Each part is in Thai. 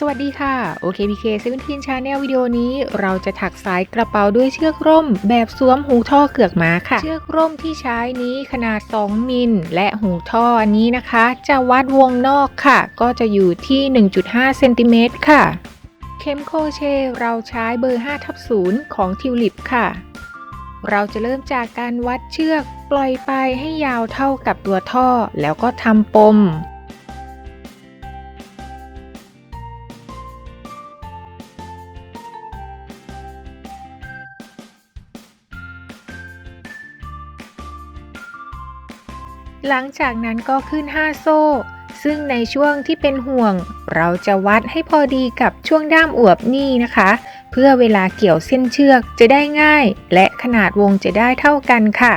สวัสดีค่ะ OKPK 17 Channel วิดีโอนี้เราจะถักสายกระเป๋าด้วยเชือกร่ม แบบสวมหูท่อเกือกม้าค่ะ เชือกร่มที่ใช้นี้ขนาด 2 มิล และหูท่ออันนี้นะคะ จะวัดวงนอกค่ะ ก็จะอยู่ที่ 1.5 เซนติเมตรค่ะ เข็มโคเชเราใช้เบอร์ 5 ทับ 0 ของทิวลิปค่ะ เราจะเริ่มจากการวัดเชือกปล่อยไปให้ยาวเท่ากับตัวท่อ แล้วก็ทำปม หลังจากนั้นก็ขึ้น 5 โซ่ ซึ่งในช่วงที่เป็นห่วง เราจะวัดให้พอดีกับช่วงด้ามอวบนี่นะคะ เพื่อเวลาเกี่ยวเส้นเชือกจะได้ง่าย และขนาดวงจะได้เท่ากันค่ะ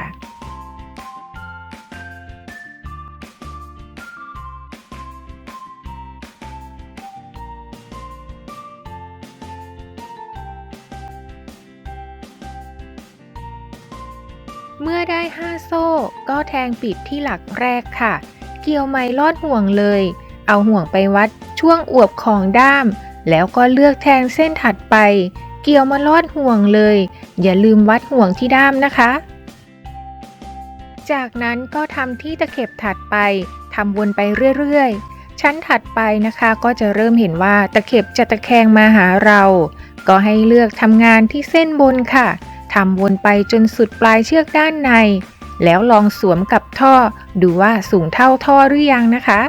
เมื่อได้ 5 โซ่ ก็แทงปิดที่หลักแรกค่ะ เกี่ยวไม้ลอดห่วงเลย เอาห่วงไปวัดช่วงอวบของด้าม แล้วก็เลือกแทงเส้นถัดไป เกี่ยวมาลอดห่วงเลย อย่าลืมวัดห่วงที่ด้ามนะคะ จากนั้นก็ทำที่ตะเข็บถัดไปทำวนไปเรื่อยๆ ชั้นถัดไปนะคะก็จะเริ่มเห็นว่าตะเข็บจะตะแคงมาหาเรา ก็ให้เลือกทำงานที่เส้นบนค่ะ ทำวนไปจนสุดปลายเชือกด้านใน แล้วลองสวมกับท่อดูว่าสูงเท่าท่อหรือยังนะคะ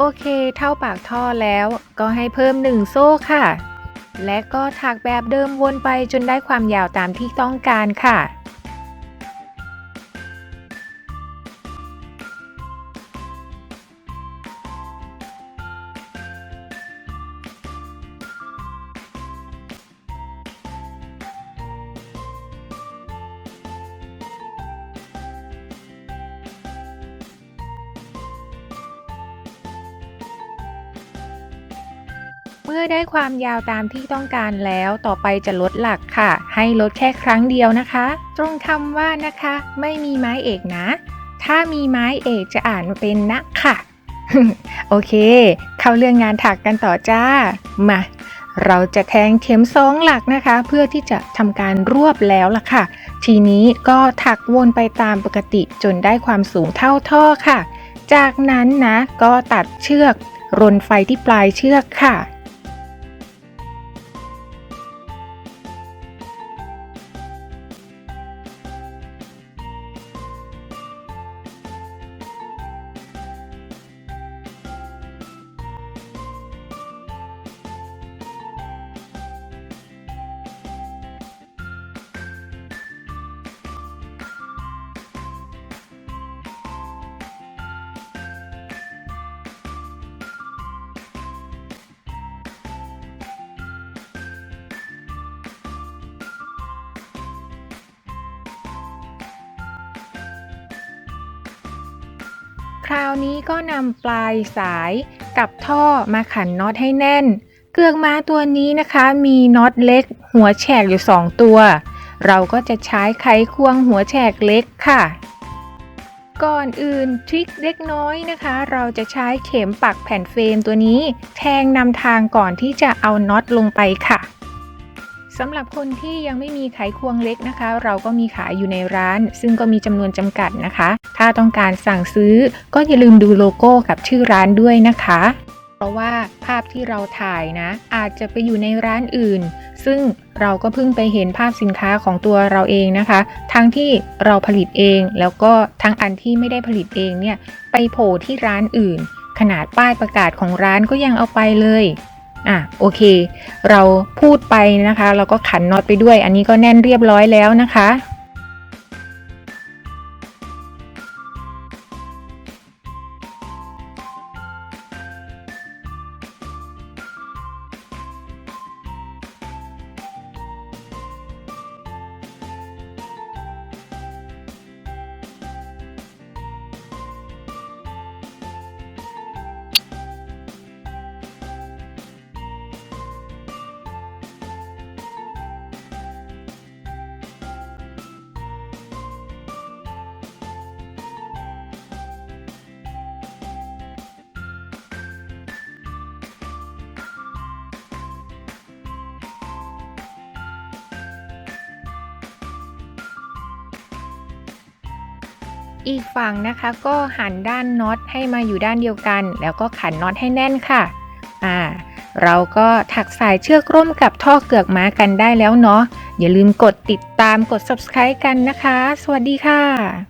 โอเค เท่าปากท่อแล้วก็ให้เพิ่ม 1 โซ่ค่ะ และก็ถักแบบเดิมวนไปจนได้ความยาวตามที่ต้องการค่ะ เมื่อได้ความยาวตามที่ต้องการแล้วต่อไปจะลดหลักค่ะ ให้ลดแค่ครั้งเดียวนะคะ ตรงคำว่านะคะ ไม่มีไม้เอกนะ ถ้ามีไม้เอกจะอ่านเป็นนะค่ะ โอเค เข้าเรื่องงานถักกันต่อจ้า มา เราจะแทงเข็มสองหลักนะคะ เพื่อที่จะทำการรวบแล้วล่ะค่ะ ทีนี้ก็ถักวนไปตามปกติจนได้ความสูงเท่าท่อค่ะ จากนั้นนะก็ตัดเชือก รนไฟที่ปลายเชือกค่ะ คราวนี้ก็นำปลายสายกับท่อมาขันน็อตให้แน่น เกือกม้าตัวนี้นะคะ มีน็อตเล็ก หัวแฉกอยู่ 2 ตัว เราก็จะใช้ไขควงหัวแฉกเล็กค่ะ ก่อนอื่นทริคเล็กน้อยนะคะ เราจะใช้เข็มปักแผ่นเฟรมตัวนี้ แทงนำทางก่อนที่จะเอาน็อตลงไปค่ะสำหรับคนที่ยังไม่มีไขควงเล็กนะคะ เราก็มีขายอยู่ในร้าน ซึ่งก็มีจำนวนจำกัดนะคะ ถ้าต้องการสั่งซื้อก็อย่าลืมดูโลโก้กับชื่อร้านด้วยนะคะ เพราะว่าภาพที่เราถ่ายนะ อาจจะไปอยู่ในร้านอื่น ซึ่งเราก็เพิ่งไปเห็นภาพสินค้าของตัวเราเองนะคะ ทั้งที่เราผลิตเอง แล้วก็ทั้งอันที่ไม่ได้ผลิตเองเนี่ยไปโผล่ที่ร้านอื่น ขนาดป้ายประกาศของร้านก็ยังเอาไปเลยอะโอเค เราพูดไปนะคะ เราก็ขันน็อตไปด้วย อันนี้ก็แน่นเรียบร้อยแล้วนะคะ อีกฝั่งนะคะก็หันด้านน็อตให้มาอยู่ด้านเดียวกัน แล้วก็ขันน็อตให้แน่นค่ะอ่าเราก็ถักสายเชือกร่มกับท่อเกือกม้ากันได้แล้วเนาะอย่าลืมกดติดตามกด subscribe กันนะคะ สวัสดีค่ะ